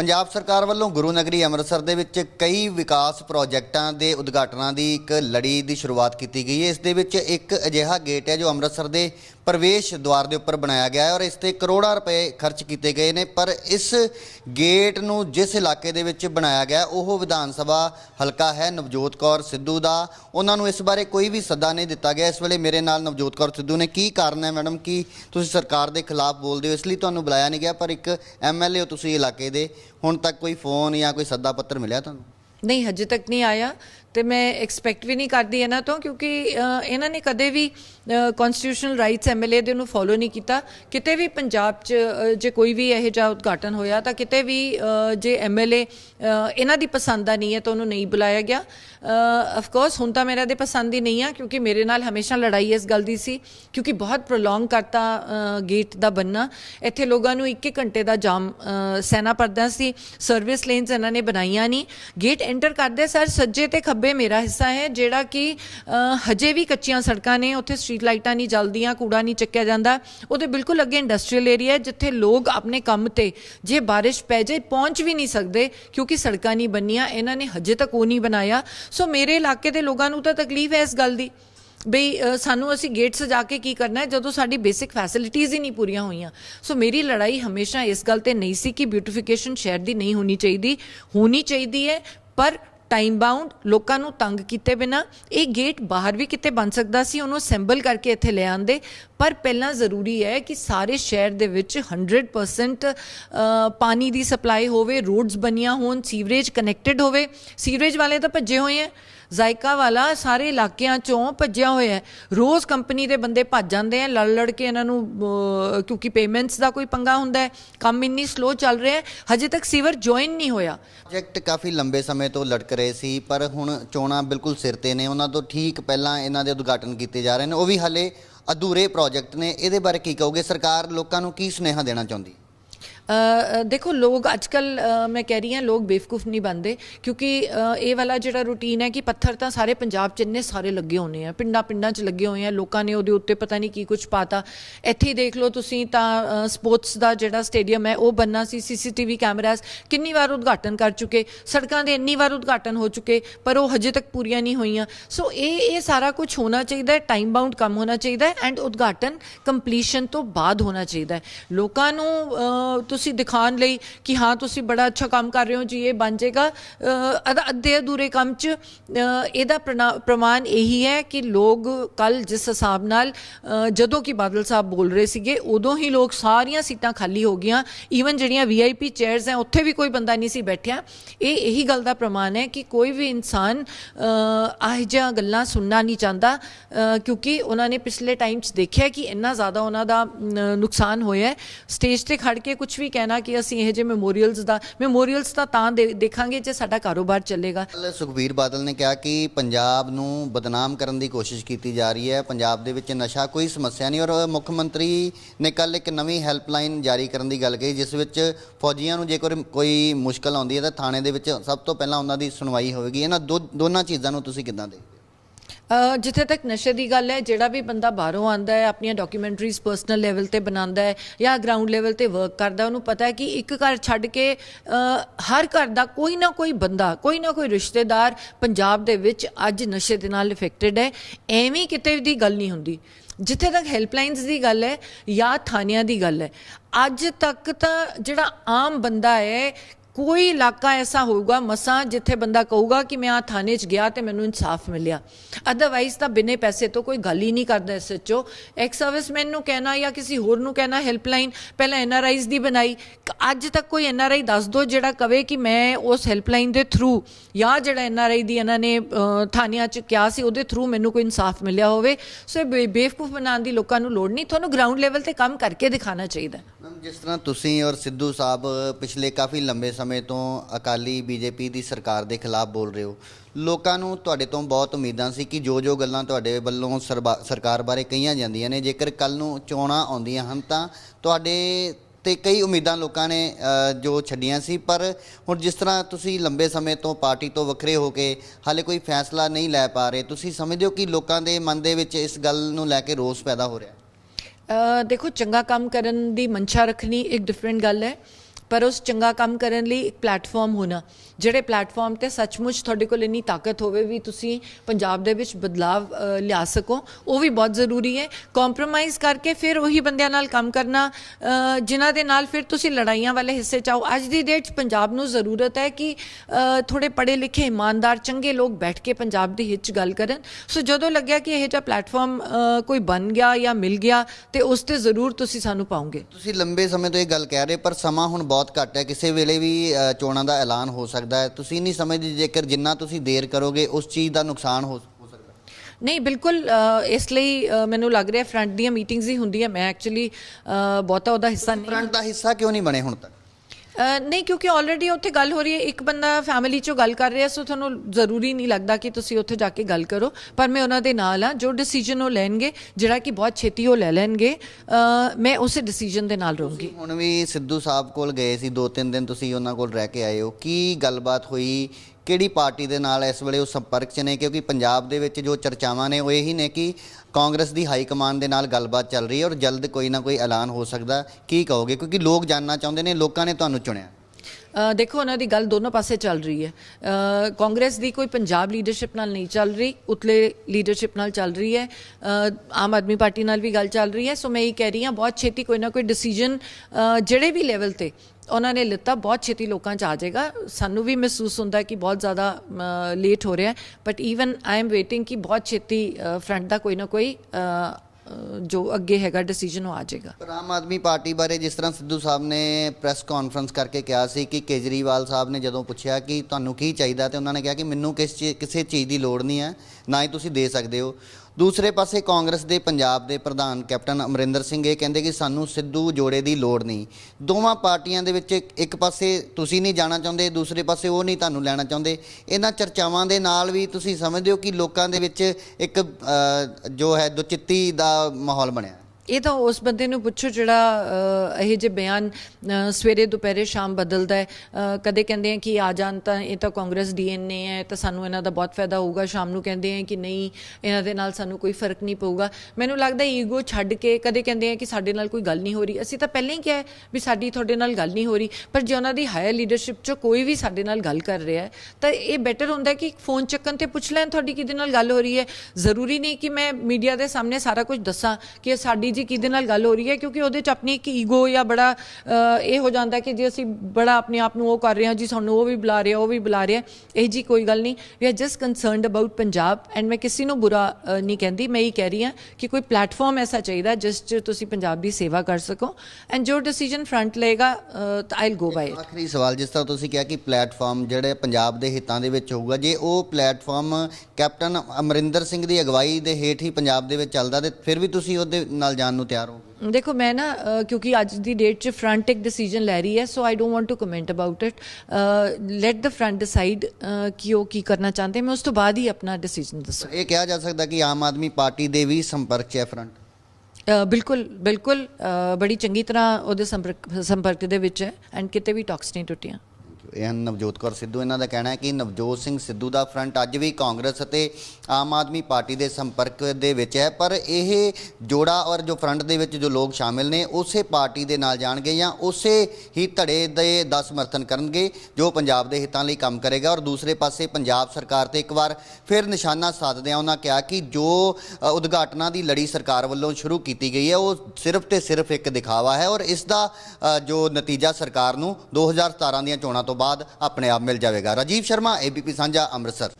ਪੰਜਾਬ ਸਰਕਾਰ ਵੱਲੋਂ ਗੁਰੂ ਨਗਰੀ ਅੰਮ੍ਰਿਤਸਰ ਦੇ ਵਿੱਚ ਕਈ ਵਿਕਾਸ ਪ੍ਰੋਜੈਕਟਾਂ ਦੇ ਉਦਘਾਟਨਾਂ ਦੀ ਇੱਕ ਲੜੀ ਦੀ ਸ਼ੁਰੂਆਤ ਕੀਤੀ ਗਈ ਹੈ। ਇਸ ਦੇ ਵਿੱਚ ਇੱਕ ਅਜਿਹਾ ਗੇਟ ਹੈ ਜੋ ਅੰਮ੍ਰਿਤਸਰ ਦੇ ਪ੍ਰਵੇਸ਼ ਦੁਆਰ ਦੇ ਉੱਪਰ ਬਣਾਇਆ ਗਿਆ ਹੈ ਔਰ ਇਸ ਤੇ ਕਰੋੜਾਂ ਰੁਪਏ ਖਰਚ ਕੀਤੇ ਗਏ ਨੇ। ਪਰ ਇਸ ਗੇਟ ਨੂੰ ਜਿਸ ਇਲਾਕੇ ਦੇ ਵਿੱਚ ਬਣਾਇਆ ਗਿਆ, ਉਹ ਵਿਧਾਨ ਸਭਾ ਹਲਕਾ ਹੈ ਨਵਜੋਤ ਕੌਰ ਸਿੱਧੂ ਦਾ। ਉਹਨਾਂ ਨੂੰ ਇਸ ਬਾਰੇ ਕੋਈ ਵੀ ਸੱਦਾ ਨਹੀਂ ਦਿੱਤਾ ਗਿਆ। ਇਸ ਵੇਲੇ ਮੇਰੇ ਨਾਲ ਨਵਜੋਤ ਕੌਰ ਸਿੱਧੂ ਨੇ ਕੀ ਕਾਰਨ ਹੈ? ਮੈਡਮ, ਕਿ ਤੁਸੀਂ ਸਰਕਾਰ ਦੇ ਖਿਲਾਫ ਬੋਲਦੇ ਹੋ? ਇਸ ਲਈ ਤੁਹਾਨੂੰ ਬੁਲਾਇਆ ਨਹੀਂ ਗਿਆ, ਪਰ ਇੱਕ ਐਮਐਲਏ ਹੋ ਤੁਸੀਂ ਇਲਾਕੇ ਦੇ। ਹੁਣ ਤੱਕ ਕੋਈ ਫੋਨ ਜਾਂ ਕੋਈ ਸੱਦਾ ਪੱਤਰ ਮਿਲਿਆ ਤੁਹਾਨੂੰ? ਨਹੀਂ ਹਜੇ ਤੱਕ ਨਹੀਂ ਆਇਆ ਤੇ ਮੈਂ ਐਕਸਪੈਕਟ ਵੀ ਨਹੀਂ ਕਰਦੀ ਇਹਨਾਂ ਤੋਂ ਕਿਉਂਕਿ ਇਹਨਾਂ ਨੇ ਕਦੇ ਵੀ ਕਨਸਟੀਟਿਊਸ਼ਨਲ ਰਾਈਟਸ ਐਮਐਲਏ ਦੇ ਨੂੰ ਫੋਲੋ ਨਹੀਂ ਕੀਤਾ। ਕਿਤੇ ਵੀ ਪੰਜਾਬ 'ਚ ਜੇ ਕੋਈ ਵੀ ਇਹ ਜਿਹਾ ਉਦਘਾਟਨ ਹੋਇਆ ਤਾਂ ਕਿਤੇ ਵੀ ਅ, ਜੇ ਐਮਐਲਏ ਇਹਨਾਂ ਦੀ ਪਸੰਦ ਦਾ ਨਹੀਂ ਹੈ ਤਾਂ ਉਹਨੂੰ ਨਹੀਂ ਬੁਲਾਇਆ ਗਿਆ। ਆਫ ਕੋਰਸ ਹੁਣ ਤਾਂ ਮੇਰਾ ਦੇ ਪਸੰਦ ਹੀ ਨਹੀਂ ਆ ਕਿਉਂਕਿ ਮੇਰੇ ਨਾਲ ਹਮੇਸ਼ਾ ਲੜਾਈ ਇਸ ਗੱਲ ਦੀ ਸੀ ਕਿਉਂਕਿ ਬਹੁਤ ਪ੍ਰੋਲੋਂਗ ਕਰਤਾ ਗੇਟ ਦਾ ਬੰਨਾ ਇੱਥੇ ਲੋਕਾਂ ਨੂੰ 1 ਘੰਟੇ ਦਾ ਜਾਮ ਅ, ਸਹਿਣਾ ਪੜਦਾ ਸੀ। ਸਰਵਿਸ ਲੇਨਸ ਇਹਨਾਂ ਨੇ ਬਣਾਈਆਂ ਨਹੀਂ। ਗੇਟ ਐਂਟਰ ਕਰਦੇ ਸਰ, ਸੱਜੇ ਤੇ ਖੱਬੇ ਮੇਰਾ ਹਿੱਸਾ ਹੈ, ਜਿਹੜਾ ਕਿ ਹਜੇ ਵੀ ਕੱਚੀਆਂ ਸੜਕਾਂ ਨੇ, ਉੱਥੇ ਸਟਰੀਟ ਲਾਈਟਾਂ ਨਹੀਂ ਜਲਦੀਆਂ, ਕੂੜਾ ਨਹੀਂ ਚੱਕਿਆ ਜਾਂਦਾ। ਉਹਦੇ ਬਿਲਕੁਲ ਅੱਗੇ ਇੰਡਸਟਰੀਅਲ ਏਰੀਆ ਹੈ, ਜਿੱਥੇ ਲੋਕ ਆਪਣੇ ਕੰਮ ਤੇ, ਜੇ ਬਾਰਿਸ਼ ਪੈ ਜਾਏ, ਪਹੁੰਚ ਵੀ ਨਹੀਂ ਸਕਦੇ, ਕਿਉਂਕਿ ਸੜਕਾਂ ਨਹੀਂ ਬਣੀਆਂ ਇਹਨਾਂ ਨੇ ਹਜੇ ਤੱਕ ਉਹ ਨਹੀਂ ਬਣਾਇਆ। ਸੋ ਮੇਰੇ ਇਲਾਕੇ ਦੇ ਲੋਕਾਂ ਨੂੰ ਤਾਂ ਤਕਲੀਫ ਹੈ ਇਸ ਗੱਲ ਦੀ, ਬਈ ਸਾਨੂੰ ਅਸੀਂ ਗੇਟ ਸਜਾ ਕੇ ਕੀ ਕਰਨਾ ਹੈ, ਜਦੋਂ ਸਾਡੀ ਬੇਸਿਕ ਫੈਸਿਲਿਟੀਆਂ ਹੀ ਨਹੀਂ ਪੂਰੀਆਂ ਹੋਈਆਂ। ਸੋ ਮੇਰੀ ਲੜਾਈ ਹਮੇਸ਼ਾ ਇਸ ਗੱਲ ਤੇ ਨਹੀਂ ਸੀ ਕਿ ਬਿਊਟੀਫਿਕੇਸ਼ਨ ਸ਼ਹਿਰ ਦੀ ਨਹੀਂ ਹੋਣੀ ਚਾਹੀਦੀ। ਹੋਣੀ ਚਾਹੀਦੀ ਹੈ ਪਰ ਟਾਈਮ ਬਾਉਂਡ ਲੋਕਾਂ ਨੂੰ ਤੰਗ ਕੀਤੇ ਬਿਨਾ ਇਹ ਗੇਟ ਬਾਹਰ ਵੀ ਕਿਤੇ ਬਣ ਸਕਦਾ ਸੀ, ਉਹਨੂੰ ਅਸੈਂਬਲ ਕਰਕੇ ਇੱਥੇ ਲੈ ਆਂਦੇ ਪਰ ਪਹਿਲਾਂ ਜ਼ਰੂਰੀ ਹੈ ਕਿ ਸਾਰੇ ਸ਼ਹਿਰ ਦੇ ਵਿੱਚ 100% ਪਾਣੀ ਦੀ ਸਪਲਾਈ ਹੋਵੇ ਰੋਡਸ ਬਣੀਆਂ ਹੋਣ ਸੀਵਰੇਜ ਕਨੈਕਟਡ ਹੋਵੇ। ਸੀਵਰੇਜ ਵਾਲੇ ਤਾਂ ਭੱਜੇ ਹੋਏ ਹੈ। ਜ਼ਾਇਕਾ ਵਾਲਾ ਸਾਰੇ ਇਲਾਕਿਆਂ ਚੋਂ ਭੱਜਿਆ ਹੋਇਆ ਹੈ। ਰੋਜ਼ ਕੰਪਨੀ ਦੇ ਬੰਦੇ ਭੱਜ ਜਾਂਦੇ ਆ ਲੜ ਲੜ ਕੇ ਇਹਨਾਂ ਨੂੰ ਕਿਉਂਕਿ ਪੇਮੈਂਟਸ ਦਾ ਕੋਈ ਪੰਗਾ ਹੁੰਦਾ ਹੈ, ਕੰਮ ਇੰਨੀ ਸਲੋ ਚੱਲ ਰਿਹਾ ਹੈ, ਹਜੇ ਤੱਕ ਸੀਵਰ ਜੁਆਇਨ ਨਹੀਂ ਹੋਇਆ। ਪ੍ਰੋਜੈਕਟ ਕਾਫੀ ਲੰਬੇ ਸਮੇਂ ਤੋਂ ਲਟਕ ਰਹੇ ਸੀ, ਪਰ ਹੁਣ ਚੋਣਾਂ ਬਿਲਕੁਲ ਸਿਰ ਤੇ ਨੇ। ਉਹਨਾਂ ਤੋਂ ਠੀਕ ਪਹਿਲਾਂ ਇਹਨਾਂ ਦੇ ਉਦਘਾਟਨ ਕੀਤੇ ਜਾ ਰਹੇ ਨੇ। ਉਹ ਵੀ ਹਲੇ ਅਧੂਰੇ ਪ੍ਰੋਜੈਕਟ ਨੇ। ਇਹਦੇ ਬਾਰੇ ਕੀ ਕਹੋਗੇ? ਸਰਕਾਰ ਲੋਕਾਂ ਨੂੰ ਕੀ ਸੁਨੇਹਾ ਦੇਣਾ ਚਾਹੁੰਦੀ? ਦੇਖੋ ਲੋਕ ਅੱਜਕੱਲ ਮੈਂ ਕਹਿ ਰਹੀ ਹਾਂ ਲੋਕ ਬੇਵਕੂਫ ਨਹੀਂ ਬਣਦੇ ਕਿਉਂਕਿ ਇਹ ਵਾਲਾ ਜਿਹੜਾ ਰੂਟੀਨ ਹੈ ਕਿ ਪੱਥਰ ਤਾਂ ਸਾਰੇ ਪੰਜਾਬ 'ਚ ਇੰਨੇ ਸਾਰੇ ਲੱਗੇ ਹੋਣੇ ਆ ਪਿੰਡਾਂ ਪਿੰਡਾਂ 'ਚ ਲੱਗੇ ਹੋਏ ਆ ਲੋਕਾਂ ਨੇ ਉਹਦੇ ਉੱਤੇ ਪਤਾ ਨਹੀਂ ਕੀ ਕੁਝ ਪਾਤਾ। ਇੱਥੇ ਦੇਖ ਲਓ ਤੁਸੀਂ ਤਾਂ ਸਪੋਰਟਸ ਦਾ ਜਿਹੜਾ ਸਟੇਡੀਅਮ ਹੈ ਉਹ ਬੰਨਾ ਸੀ ਸੀਸੀਟੀਵੀ ਕੈਮਰਾਸ ਕਿੰਨੀ ਵਾਰ ਉਦਘਾਟਨ ਕਰ ਚੁੱਕੇ ਸੜਕਾਂ ਦੇ ਇੰਨੀ ਵਾਰ ਉਦਘਾਟਨ ਹੋ ਚੁੱਕੇ ਪਰ ਉਹ ਹਜੇ ਤੱਕ ਪੂਰੀਆਂ ਨਹੀਂ ਹੋਈਆਂ। ਸੋ ਇਹ ਇਹ ਸਾਰਾ ਕੁਝ ਹੋਣਾ ਚਾਹੀਦਾ ਹੈ ਟਾਈਮ ਬਾਉਂਡ ਕੰਮ ਹੋਣਾ ਚਾਹੀਦਾ ਹੈ ਐਂਡ ਉਦਘਾਟਨ ਕੰਪਲੀਸ਼ਨ ਤੋਂ ਬਾਅਦ ਹੋਣਾ ਚਾਹੀਦਾ ਹੈ। ਲੋਕਾਂ ਨੂੰ ਅ, ਤੁਸੀਂ ਦਿਖਾਉਣ ਲਈ ਕਿ ਹਾਂ ਤੁਸੀਂ ਬੜਾ ਅੱਛਾ ਕੰਮ ਕਰ ਰਹੇ ਹੋ ਜੀ ਇਹ ਬਣ ਜਾਏਗਾ। ਅ, ਅੱਧੇ ਅਧੂਰੇ ਕੰਮ 'ਚ ਇਹਦਾ ਪ੍ਰਣਾ- ਪ੍ਰਮਾਣ ਇਹੀ ਹੈ ਕਿ ਲੋਕ ਕੱਲ ਜਿਸ ਹਿਸਾਬ ਨਾਲ ਜਦੋਂ ਕਿ ਬਾਦਲ ਸਾਹਿਬ ਬੋਲ ਰਹੇ ਸੀਗੇ ਉਦੋਂ ਹੀ ਲੋਕ ਸਾਰੀਆਂ ਸੀਟਾਂ ਖਾਲੀ ਹੋ ਗਈਆਂ। ਈਵਨ ਜਿਹੜੀਆਂ ਵੀਆਈਪੀ ਚੇਅਰਸ ਹੈ ਉੱਥੇ ਵੀ ਕੋਈ ਬੰਦਾ ਨਹੀਂ ਸੀ ਬੈਠਿਆ। ਇਹ ਇਹੀ ਗੱਲ ਦਾ ਪ੍ਰਮਾਣ ਹੈ ਕਿ ਕੋਈ ਵੀ ਇਨਸਾਨ ਆਹ ਜਿਹੀਆਂ ਗੱਲਾਂ ਸੁਣਨਾ ਨਹੀਂ ਚਾਹੁੰਦਾ ਕਿਉਂਕਿ ਉਹਨਾਂ ਨੇ ਪਿਛਲੇ ਟਾਈਮ 'ਚ ਦੇਖਿਆ ਕਿ ਇੰਨਾ ਜ਼ਿਆਦਾ ਉਹਨਾਂ ਦਾ ਨੁਕਸਾਨ ਹੋਇਆ ਸਟੇਜ ਤੇ ਖੜ ਕੇ ਕੁਝ ਵੀ ਕਹਿਣਾ ਕਿ ਅਸੀਂ ਇਹ ਜਿਹੇ ਮੈਮੋਰੀਅਲਸ ਦਾ ਮੈਮੋਰੀਅਲਸ ਤਾਂ ਤਾਂ ਦੇ- ਦੇਖਾਂਗੇ ਜੇ ਸਾਡਾ ਕਾਰੋਬਾਰ ਚੱਲੇਗਾ। ਕੱਲ੍ਹ ਸੁਖਬੀਰ ਬਾਦਲ ਨੇ ਕਿਹਾ ਕਿ ਪੰਜਾਬ ਨੂੰ ਬਦਨਾਮ ਕਰਨ ਦੀ ਕੋਸ਼ਿਸ਼ ਕੀਤੀ ਜਾ ਰਹੀ ਹੈ। ਪੰਜਾਬ ਦੇ ਵਿੱਚ ਨਸ਼ਾ ਕੋਈ ਸਮੱਸਿਆ ਨਹੀਂ ਔਰ ਮੁੱਖ ਮੰਤਰੀ ਨੇ ਕੱਲ ਇੱਕ ਨਵੀਂ ਹੈਲਪਲਾਈਨ ਜਾਰੀ ਕਰਨ ਦੀ ਗੱਲ ਕਹੀ, ਜਿਸ ਵਿੱਚ ਫੌਜੀਆਂ ਨੂੰ ਜੇਕਰ ਕੋਈ ਮੁਸ਼ਕਲ ਆਉਂਦੀ ਹੈ ਤਾਂ ਥਾਣੇ ਦੇ ਵਿੱਚ ਸਭ ਤੋਂ ਪਹਿਲਾਂ ਉਹਨਾਂ ਦੀ ਸੁਣਵਾਈ ਹੋਵੇਗੀ। ਇਹਨਾਂ ਦੋ- ਦੋਨਾਂ ਚੀਜ਼ਾਂ ਨੂੰ ਤੁਸੀਂ ਕਿੱਦਾਂ ਦੇ ਜਿੱਥੇ ਤੱਕ ਨਸ਼ੇ ਦੀ ਗੱਲ ਹੈ, ਜਿਹੜਾ ਵੀ ਬੰਦਾ ਬਾਹਰੋਂ ਆਂਦਾ ਹੈ, ਆਪਣੀਆਂ ਡਾਕੂਮੈਂਟਰੀਜ਼ ਪਰਸਨਲ ਲੈਵਲ ਤੇ ਬਣਾਉਂਦਾ ਹੈ ਜਾਂ ਗਰਾਊਂਡ ਲੈਵਲ ਤੇ ਵਰਕ ਕਰਦਾ ਉਹਨੂੰ ਪਤਾ ਹੈ ਕਿ ਇੱਕ ਘਰ ਛੱਡ ਕੇ ਹਰ ਘਰ ਦਾ ਕੋਈ ਨਾ ਕੋਈ ਬੰਦਾ, ਕੋਈ ਨਾ ਕੋਈ ਰਿਸ਼ਤੇਦਾਰ ਪੰਜਾਬ ਦੇ ਵਿੱਚ ਅੱਜ ਨਸ਼ੇ ਦੇ ਨਾਲ ਇਫੈਕਟਡ ਹੈ, ਐਵੇਂ ਕਿਤੇ ਦੀ ਗੱਲ ਨਹੀਂ ਹੁੰਦੀ। ਜਿੱਥੇ ਤੱਕ ਹੈਲਪਲਾਈਨਸ ਦੀ ਗੱਲ ਹੈ ਜਾਂ ਥਾਣਿਆਂ ਦੀ ਗੱਲ ਹੈ, ਅੱਜ ਤੱਕ ਤਾਂ ਜਿਹੜਾ ਆਮ ਬੰਦਾ ਹੈ ਕੋਈ ਇਲਾਕਾ ਐਸਾ ਹੋਊਗਾ, ਮਸਾਂ ਜਿੱਥੇ ਬੰਦਾ ਕਹੂਗਾ ਕਿ ਮੈਂ ਆ ਥਾਣੇ 'ਚ ਗਿਆ ਤੇ ਮੈਨੂੰ ਇਨਸਾਫ ਮਿਲਿਆ। ਅਦਰਵਾਈਜ਼ ਤਾਂ ਬਿਨੇ ਪੈਸੇ ਤੋਂ ਕੋਈ ਗੱਲ ਹੀ ਨਹੀਂ ਕਰਦਾ ਐਸਐਚਓ ਐਕਸ ਸਰਵਿਸਮੈਨ ਨੂੰ ਕਹਿਣਾ ਜਾਂ ਕਿਸੇ ਹੋਰ ਨੂੰ ਕਹਿਣਾ ਹੈਲਪਲਾਈਨ ਪਹਿਲਾਂ ਐਨਆਰਆਈਜ਼ ਦੀ ਬਣਾਈ। ਅੱਜ ਤੱਕ ਕੋਈ ਐਨਆਰਆਈ ਦੱਸ ਦੋ ਜਿਹੜਾ ਕਵੇ ਕਿ ਮੈਂ ਉਸ ਹੈਲਪਲਾਈਨ ਦੇ ਥਰੂ ਜਾਂ ਜਿਹੜਾ ਐਨਆਰਆਈ ਦੀ ਇਹਨਾਂ ਨੇ ਥਾਣਿਆਂ 'ਚ ਕਿਹਾ ਸੀ, ਉਹਦੇ ਥਰੂ ਮੈਨੂੰ ਕੋਈ ਇਨਸਾਫ ਮਿਲਿਆ ਹੋਵੇ। ਸੋ ਇਹ ਬੇ- ਬੇਵਕੂਫ ਬਣਾਉਣ ਦੀ ਲੋਕਾਂ ਨੂੰ ਲੋੜ ਨਹੀਂ। ਤੁਹਾਨੂੰ ਗਰਾਊਂਡ ਲੈਵਲ ਤੇ ਕੰਮ ਕਰਕੇ ਦਿਖਾਣਾ ਚਾਹੀਦਾ। ਮੈਮ ਜਿਸ ਤਰ੍ਹਾਂ ਤੁਸੀਂ ਔਰ ਸਿੱਧੂ ਸਾਹਿਬ ਪਿਛਲੇ ਕਾਫੀ ਲੰਬੇ ਸਮੇਂ ਤੋਂ ਅਕਾਲੀ ਬੀਜੇਪੀ ਦੀ ਸਰਕਾਰ ਦੇ ਖਿਲਾਫ ਬੋਲ ਰਹੇ ਹੋ। ਲੋਕਾਂ ਨੂੰ ਤੁਹਾਡੇ ਤੋਂ ਬਹੁਤ ਉਮੀਦਾਂ ਸੀ ਕਿ ਜੋ ਜੋ ਗੱਲਾਂ ਤੁਹਾਡੇ ਵੱਲੋਂ ਸਰਬਾ- ਸਰਕਾਰ ਬਾਰੇ ਕਹੀਆਂ ਜਾਂਦੀਆਂ ਨੇ, ਜੇਕਰ ਕੱਲ ਨੂੰ ਚੋਣਾਂ ਆਉਂਦੀਆਂ ਹਨ ਤਾਂ ਤੁਹਾਡੇ ਤੇ ਕਈ ਉਮੀਦਾਂ ਲੋਕਾਂ ਨੇ ਜੋ ਛੱਡੀਆਂ ਸੀ, ਪਰ ਹੁਣ ਜਿਸ ਤਰ੍ਹਾਂ ਤੁਸੀਂ ਲੰਬੇ ਸਮੇਂ ਤੋਂ ਪਾਰਟੀ ਤੋਂ ਵੱਖਰੇ ਹੋ ਕੇ ਹਾਲੇ ਕੋਈ ਫੈਸਲਾ ਨਹੀਂ ਲੈ ਪਾ ਰਹੇ, ਤੁਸੀਂ ਸਮਝਦੇ ਹੋ ਕਿ ਲੋਕਾਂ ਦੇ ਮਨ ਦੇ ਵਿੱਚ ਇਸ ਗੱਲ ਨੂੰ ਲੈ ਕੇ ਰੋਸ ਪੈਦਾ ਹੋ ਰਿਹਾ ਦੇਖੋ, ਚੰਗਾ ਕੰਮ ਕਰਨ ਦੀ ਮਨਸ਼ਾ ਰੱਖਣੀ ਇੱਕ ਡਿਫਰੈਂਟ ਗੱਲ ਹੈ। ਪਰ ਉਸ ਚੰਗਾ ਕੰਮ ਕਰਨ ਲਈ ਇੱਕ ਪਲੇਟਫਾਰਮ ਹੋਣਾ। ਜਿਹੜੇ ਪਲੇਟਫਾਰਮ ਤੇ ਸੱਚਮੁੱਚ ਤੁਹਾਡੇ ਕੋਲ ਇੰਨੀ ਤਾਕਤ ਹੋਵੇ ਵੀ ਤੁਸੀਂ ਪੰਜਾਬ ਦੇ ਵਿੱਚ ਬਦਲਾਵ ਲਿਆ ਸਕੋ ਉਹ ਵੀ ਬਹੁਤ ਜ਼ਰੂਰੀ ਹੈ। ਕੰਪਰੋਮਾਈਜ਼ ਕਰਕੇ ਫਿਰ ਉਹੀ ਬੰਦਿਆਂ ਨਾਲ ਕੰਮ ਕਰਨਾ ਅ, ਜਿਨ੍ਹਾਂ ਦੇ ਨਾਲ ਫਿਰ ਤੁਸੀਂ ਲੜਾਈਆਂ ਵਾਲੇ ਹਿੱਸੇ ਚਾਓ ਅੱਜ ਦੀ ਡੇਟ 'ਚ ਪੰਜਾਬ ਨੂੰ ਜ਼ਰੂਰਤ ਹੈ ਕਿ ਅ, ਥੋੜੇ ਪੜ੍ਹੇ ਲਿਖੇ ਇਮਾਨਦਾਰ ਚੰਗੇ ਲੋਕ ਬੈਠ ਕੇ ਪੰਜਾਬ ਦੀ ਹਿੱਤ ਗੱਲ ਕਰਨ। ਸੋ ਜਦੋਂ ਲੱਗਿਆ ਕਿ ਇਹ ਜਿਹਾ ਪਲੇਟਫਾਰਮ ਕੋਈ ਬਣ ਗਿਆ ਜਾਂ ਮਿਲ ਗਿਆ ਤੇ ਉਸ ਤੇ ਜ਼ਰੂਰ ਤੁਸੀਂ ਸਾਨੂੰ ਪਾਉਂਗੇ ਤੁਸੀਂ ਲੰਬੇ ਸਮੇਂ ਤੋਂ ਇਹ ਗੱਲ ਕਹਿ ਰਹੇ ਪਰ ਸਮਾਂ ਹੁਣ ਬਹੁਤ ਘੱਟ ਹੈ। ਕਿਸੇ ਵੇਲੇ ਵੀ ਚੋਣਾਂ ਦਾ ਐਲਾਨ ਹੋ ਸਕਦਾ ਹੈ। ਤੁਸੀਂ ਨਹੀਂ ਸਮਝਦੇ ਜੇਕਰ ਜਿੰਨਾ ਤੁਸੀਂ ਦੇਰ ਕਰੋਗੇ ਉਸ ਚੀਜ਼ ਦਾ ਨੁਕਸਾਨ ਹੋ ਸਕਦਾ ਨਹੀਂ ਬਿਲਕੁਲ ਇਸ ਲਈ ਮੈਨੂੰ ਲੱਗ ਰਿਹਾ ਫਰੰਟ ਦੀਆਂ ਮੀਟਿੰਗਸ ਹੀ ਹੁੰਦੀਆਂ। ਮੈਂ ਐਕਚੁਅਲੀ ਬਹੁਤਾ ਉਹਦਾ ਹਿੱਸਾ ਨਹੀਂ ਫਰੰਟ ਦਾ ਹਿੱਸਾ ਕਿਉਂ ਨਹੀਂ ਬਣੇ ਹੁਣ ਤੱਕ? ਨਹੀਂ, ਕਿਉਂਕਿ ਆਲਰੇਡੀ ਉੱਥੇ ਗੱਲ ਹੋ ਰਹੀ ਹੈ। ਇੱਕ ਬੰਦਾ ਫੈਮਿਲੀ ਚੋਂ ਗੱਲ ਕਰ ਰਿਹਾ, ਸੋ ਤੁਹਾਨੂੰ ਜ਼ਰੂਰੀ ਨਹੀਂ ਲੱਗਦਾ ਕਿ ਤੁਸੀਂ ਉੱਥੇ ਜਾ ਕੇ ਗੱਲ ਕਰੋ। ਪਰ ਮੈਂ ਉਹਨਾਂ ਦੇ ਨਾਲ ਆ ਜੋ ਡਿਸੀਜਨ ਉਹ ਲੈਣਗੇ, ਜਿਹੜਾ ਕਿ ਬਹੁਤ ਛੇਤੀ ਉਹ ਲੈ ਲੈਣਗੇ ਮੈਂ ਉਸੇ ਡਿਸੀਜਨ ਦੇ ਨਾਲ ਰਹੂੰਗੀ। ਹੁਣ ਵੀ ਸਿੱਧੂ ਸਾਹਿਬ ਕੋਲ ਗਏ ਸੀ, ਦੋ ਤਿੰਨ ਦਿਨ ਤੁਸੀਂ ਉਹਨਾਂ ਕੋਲ ਰਹਿ ਕੇ ਆਏ ਹੋ। ਕੀ ਗੱਲਬਾਤ ਹੋਈ? ਕਿਹੜੀ ਪਾਰਟੀ ਦੇ ਨਾਲ ਇਸ ਵੇਲੇ ਉਹ ਸੰਪਰਕ 'ਚ ਨੇ? ਕਿਉਂਕਿ ਪੰਜਾਬ ਦੇ ਵਿੱਚ ਜੋ ਚਰਚਾਵਾਂ ਨੇ, ਉਹ ਇਹੀ ਨੇ ਕਿ ਕਾਂਗਰਸ ਦੀ ਹਾਈ ਕਮਾਨ ਦੇ ਨਾਲ ਗੱਲਬਾਤ ਚੱਲ ਰਹੀ ਹੈ ਔਰ ਜਲਦ ਕੋਈ ਨਾ ਕੋਈ ਐਲਾਨ ਹੋ ਸਕਦਾ। ਕੀ ਕਹੋਗੇ? ਕਿਉਂਕਿ ਲੋਕ ਜਾਨਣਾ ਚਾਹੁੰਦੇ ਨੇ, ਲੋਕਾਂ ਨੇ ਤੁਹਾਨੂੰ ਚੁਣਿਆ। ਦੇਖੋ, ਉਹਨਾਂ ਦੀ ਗੱਲ ਦੋਨੋਂ ਪਾਸੇ ਚੱਲ ਰਹੀ ਹੈ। ਕਾਂਗਰਸ ਦੀ ਕੋਈ ਪੰਜਾਬ ਲੀਡਰਸ਼ਿਪ ਨਾਲ ਨਹੀਂ ਚੱਲ ਰਹੀ, ਉਤਲੇ ਲੀਡਰਸ਼ਿਪ ਨਾਲ ਚੱਲ ਰਹੀ ਹੈ। ਆਮ ਆਦਮੀ ਪਾਰਟੀ ਨਾਲ ਵੀ ਗੱਲ ਚੱਲ ਰਹੀ ਹੈ। ਸੋ ਮੈਂ ਇਹ ਕਹਿ ਰਹੀ ਹਾਂ, ਬਹੁਤ ਛੇਤੀ ਕੋਈ ਨਾ ਕੋਈ ਡਿਸੀਜਨ ਜਿਹੜੇ ਵੀ ਲੈਵਲ ਤੇ ਉਹਨਾਂ ਨੇ ਲਿੱਤਾ, ਬਹੁਤ ਛੇਤੀ ਲੋਕਾਂ 'ਚ ਆ ਜਾਏਗਾ। ਸਾਨੂੰ ਵੀ ਮਹਿਸੂਸ ਹੁੰਦਾ ਕਿ ਬਹੁਤ ਜ਼ਿਆਦਾ ਲੇਟ ਹੋ ਰਿਹਾ but even I am waiting ਕਿ ਬਹੁਤ ਛੇਤੀ ਫਰੰਟ ਦਾ ਕੋਈ ਨਾ ਕੋਈ ਜੋ ਅੱਗੇ ਹੈਗਾ ਡਿਸੀਜਨ ਉਹ ਆ ਜਾਏਗਾ। ਪਰ ਆਮ ਆਦਮੀ ਪਾਰਟੀ ਬਾਰੇ ਜਿਸ ਤਰ੍ਹਾਂ ਸਿੱਧੂ ਸਾਹਿਬ ਨੇ ਪ੍ਰੈਸ ਕਾਨਫਰੰਸ ਕਰਕੇ ਕਿਹਾ ਸੀ ਕਿ ਕੇਜਰੀਵਾਲ ਸਾਹਿਬ ਨੇ ਜਦੋਂ ਪੁੱਛਿਆ ਕਿ ਤੁਹਾਨੂੰ ਕੀ ਚਾਹੀਦਾ ਤੇ ਉਹਨਾਂ ਨੇ ਕਿਹਾ ਕਿ ਮੈਨੂੰ ਕਿਸ ਚੀ- ਕਿਸੇ ਚੀਜ਼ ਦੀ ਲੋੜ ਨਹੀਂ ਹੈ, ਨਾ ਹੀ ਤੁਸੀਂ ਦੇ ਸਕਦੇ ਹੋ। ਦੂਸਰੇ ਪਾਸੇ ਕਾਂਗਰਸ ਦੇ ਪੰਜਾਬ ਦੇ ਪ੍ਰਧਾਨ ਕੈਪਟਨ ਅਮਰਿੰਦਰ ਸਿੰਘ ਇਹ ਕਹਿੰਦੇ ਕਿ ਸਾਨੂੰ ਸਿੱਧੂ ਜੋੜੇ ਦੀ ਲੋੜ ਨਹੀਂ। ਦੋਵਾਂ ਪਾਰਟੀਆਂ ਦੇ ਵਿੱਚ ਇੱਕ- ਪਾਸੇ ਤੁਸੀਂ ਨਹੀਂ ਜਾਣਾ ਚਾਹੁੰਦੇ, ਦੂਸਰੇ ਪਾਸੇ ਉਹ ਨਹੀਂ ਤੁਹਾਨੂੰ ਲੈਣਾ ਚਾਹੁੰਦੇ। ਇਹਨਾਂ ਚਰਚਾਵਾਂ ਦੇ ਨਾਲ ਵੀ ਤੁਸੀਂ ਸਮਝਦੇ ਹੋ ਕਿ ਲੋਕਾਂ ਦੇ ਵਿੱਚ ਇੱਕ ਜੋ ਹੈ ਦੁਚਿੱਤੀ ਦਾ ਮਾਹੌਲ ਬਣਿਆ। ਇਹ ਤਾਂ ਉਸ ਬੰਦੇ ਨੂੰ ਪੁੱਛੋ ਜਿਹੜਾ ਅਹ, ਇਹ ਜੇ ਬਿਆਨ ਸਵੇਰੇ ਦੁਪਹਿਰੇ ਸ਼ਾਮ ਬਦਲਦਾ ਹੈ ਕਦੇ ਕਹਿੰਦੇ ਆ ਕਿ ਆ ਜਾਣ ਤਾਂ ਇਹ ਤਾਂ ਕਾਂਗਰਸ ਡੀਐਨਏ ਹੈ ਤਾਂ ਸਾਨੂੰ ਇਹਨਾਂ ਦਾ ਬਹੁਤ ਫਾਇਦਾ ਹੋਊਗਾ। ਸ਼ਾਮ ਨੂੰ ਕਹਿੰਦੇ ਆ ਕਿ ਨਹੀਂ ਇਹਨਾਂ ਦੇ ਨਾਲ ਸਾਨੂੰ ਕੋਈ ਫ਼ਰਕ ਨਹੀਂ ਪਊਗਾ। ਮੈਨੂੰ ਲੱਗਦਾ ਈਗੋ ਛੱਡ ਕੇ ਕਦੇ ਕਹਿੰਦੇ ਆ ਕਿ ਸਾਡੇ ਨਾਲ ਕੋਈ ਗੱਲ ਨਹੀਂ ਹੋ ਰਹੀ। ਅਸੀਂ ਤਾਂ ਪਹਿਲਾਂ ਹੀ ਕਿਹਾ ਵੀ ਸਾਡੀ ਤੁਹਾਡੇ ਨਾਲ ਗੱਲ ਨਹੀਂ ਹੋ ਰਹੀ ਪਰ ਜੇ ਉਹਨਾਂ ਦੀ ਹਾਇਰ ਲੀਡਰਸ਼ਿਪ 'ਚ ਕੋਈ ਵੀ ਸਾਡੇ ਨਾਲ ਗੱਲ ਕਰ ਰਿਹਾ ਹੈ ਤਾਂ ਇਹ ਬੈਟਰ ਹੁੰਦਾ ਕਿ ਫੋਨ ਚੱਕਣ ਤੇ ਪੁੱਛ ਲੈਣ ਤੁਹਾਡੀ ਕਿਹਦੇ ਨਾਲ ਗੱਲ ਹੋ ਰਹੀ ਹੈ। ਜ਼ਰੂਰੀ ਨਹੀਂ ਕਿ ਮੈਂ ਮੀਡੀਆ ਦੇ ਸਾਹਮਣੇ ਸਾਰਾ ਕੁਝ ਦੱਸਾਂ ਕਿ ਸਾਡੀ ਜੀ ਕਿਹਦੇ ਨਾਲ ਗੱਲ ਹੋ ਰਹੀ ਹੈ? ਕਿਉਂਕਿ ਉਹਦੇ ਚ ਆਪਣੀ ਇੱਕ ਈਗੋ ਜਾਂ ਬੜਾ ਇਹ ਹੋ ਜਾਂਦਾ ਕਿ ਜੇ ਅਸੀਂ ਬੜਾ ਆਪਣੇ ਆਪ ਨੂੰ ਉਹ ਕਰ ਰਹੇ ਹਾਂ, ਜੀ ਸਾਨੂੰ ਉਹ ਵੀ ਬੁਲਾ ਰਿਹਾ, ਉਹ ਵੀ ਬੁਲਾ ਰਿਹਾ, ਇਹ ਜੀ ਕੋਈ ਗੱਲ ਨਹੀਂ। We are just concerned about Punjab and ਮੈਂ ਕਿਸੇ ਨੂੰ ਬੁਰਾ ਨਹੀਂ ਕਹਿੰਦੀ। ਮੈਂ ਇਹ ਕਹਿ ਰਹੀ ਹਾਂ ਕਿ ਕੋਈ ਪਲੇਟਫਾਰਮ ਐਸਾ ਚਾਹੀਦਾ ਜਿਸ 'ਚ ਤੁਸੀਂ ਪੰਜਾਬ ਦੀ ਸੇਵਾ ਕਰ ਸਕੋ ਐਂਡ ਜੋ ਡਿਸੀਜਨ ਫਰੰਟ ਲਏਗਾ ਆਈਲ ਗੋ ਬਾਈ ਆਖਰੀ ਸਵਾਲ ਜਿਸ ਤਰ੍ਹਾਂ ਤੁਸੀਂ ਕਿਹਾ ਕਿ ਪਲੇਟਫਾਰਮ ਜਿਹੜੇ ਪੰਜਾਬ ਦੇ ਹਿੱਤਾਂ ਦੇ ਵਿੱਚ ਹੋਊਗਾ, ਜੇ ਉਹ ਪਲੇਟਫਾਰਮ ਕੈਪਟਨ ਅਮਰਿੰਦਰ ਸਿੰਘ ਦੀ ਅਗਵਾਈ ਦੇ ਹੇਠ ਹੀ ਪੰਜਾਬ ਦੇ ਵਿੱਚ ਚੱਲਦਾ ਤੇ ਫਿਰ ਵੀ ਤੁਸੀਂ ਉਹਦੇ ਨਾਲ ਜਾਣ ਨੂੰ ਤਿਆਰ ਹੋ ਦੇਖੋ ਮੈਂ ਨਾ ਕਿਉਂਕਿ ਅੱਜ ਦੀ ਡੇਟ 'ਚ ਫਰੰਟ ਇੱਕ ਡਿਸੀਜਨ ਲੈ ਰਹੀ ਹੈ so I don't want to comment about it let the front decide ਕਿ ਉਹ ਕੀ ਕਰਨਾ ਚਾਹੁੰਦੇ ਮੈਂ ਉਸ ਤੋਂ ਬਾਅਦ ਹੀ ਆਪਣਾ ਡਿਸੀਜਨ ਦੱਸਾਂ। ਇਹ ਕਿਹਾ ਜਾ ਸਕਦਾ ਕਿ ਆਮ ਆਦਮੀ ਪਾਰਟੀ ਦੇ ਵੀ ਸੰਪਰਕ 'ਚ ਹੈ ਫਰੰਟ ਬਿਲਕੁਲ ਬਿਲਕੁਲ ਬੜੀ ਚੰਗੀ ਤਰ੍ਹਾਂ ਉਹਦੇ ਸੰਪਰਕ ਸੰਪਰਕ ਦੇ ਵਿੱਚ ਹੈ ਐਂਡ ਕਿਤੇ ਵੀ ਟਾਕਸ ਨਹੀਂ ਟੁੱਟੀਆਂ। ਇਹ ਹਨ ਨਵਜੋਤ ਕੌਰ ਸਿੱਧੂ, ਇਹਨਾਂ ਦਾ ਕਹਿਣਾ ਹੈ ਕਿ ਨਵਜੋਤ ਸਿੰਘ ਸਿੱਧੂ ਦਾ ਫਰੰਟ ਅੱਜ ਵੀ ਕਾਂਗਰਸ ਅਤੇ ਆਮ ਆਦਮੀ ਪਾਰਟੀ ਦੇ ਸੰਪਰਕ ਦੇ ਵਿੱਚ ਹੈ, ਪਰ ਇਹ ਜੋੜਾ ਔਰ ਜੋ ਫਰੰਟ ਦੇ ਵਿੱਚ ਜੋ ਲੋਕ ਸ਼ਾਮਿਲ ਨੇ, ਉਸੇ ਪਾਰਟੀ ਦੇ ਨਾਲ ਜਾਣਗੇ ਜਾਂ ਉਸੇ ਹੀ ਧੜੇ ਦੇ ਦਾ ਸਮਰਥਨ ਕਰਨਗੇ ਜੋ ਪੰਜਾਬ ਦੇ ਹਿੱਤਾਂ ਲਈ ਕੰਮ ਕਰੇਗਾ। ਔਰ ਦੂਸਰੇ ਪਾਸੇ ਪੰਜਾਬ ਸਰਕਾਰ ਤੇ ਇੱਕ ਵਾਰ ਫਿਰ ਨਿਸ਼ਾਨਾ ਸਾਧਦਿਆਂ ਉਹਨਾਂ ਕਿਹਾ ਕਿ ਜੋ ਉਦਘਾਟਨਾਂ ਦੀ ਲੜੀ ਸਰਕਾਰ ਵੱਲੋਂ ਸ਼ੁਰੂ ਕੀਤੀ ਗਈ ਹੈ, ਉਹ ਸਿਰਫ ਤੇ ਸਿਰਫ ਇੱਕ ਦਿਖਾਵਾ ਹੈ ਔਰ ਇਸ ਦਾ ਜੋ ਨਤੀਜਾ ਸਰਕਾਰ ਨੂੰ 2017 ਦੀਆਂ ਚੋਣਾਂ ਤੋਂ ਬਾਅਦ ਆਪਣੇ ਆਪ ਮਿਲ ਜਾਵੇਗਾ। ਰਾਜੀਵ ਸ਼ਰਮਾ ਏਬੀਪੀ ਸਾਂਝਾ ਅੰਮ੍ਰਿਤਸਰ।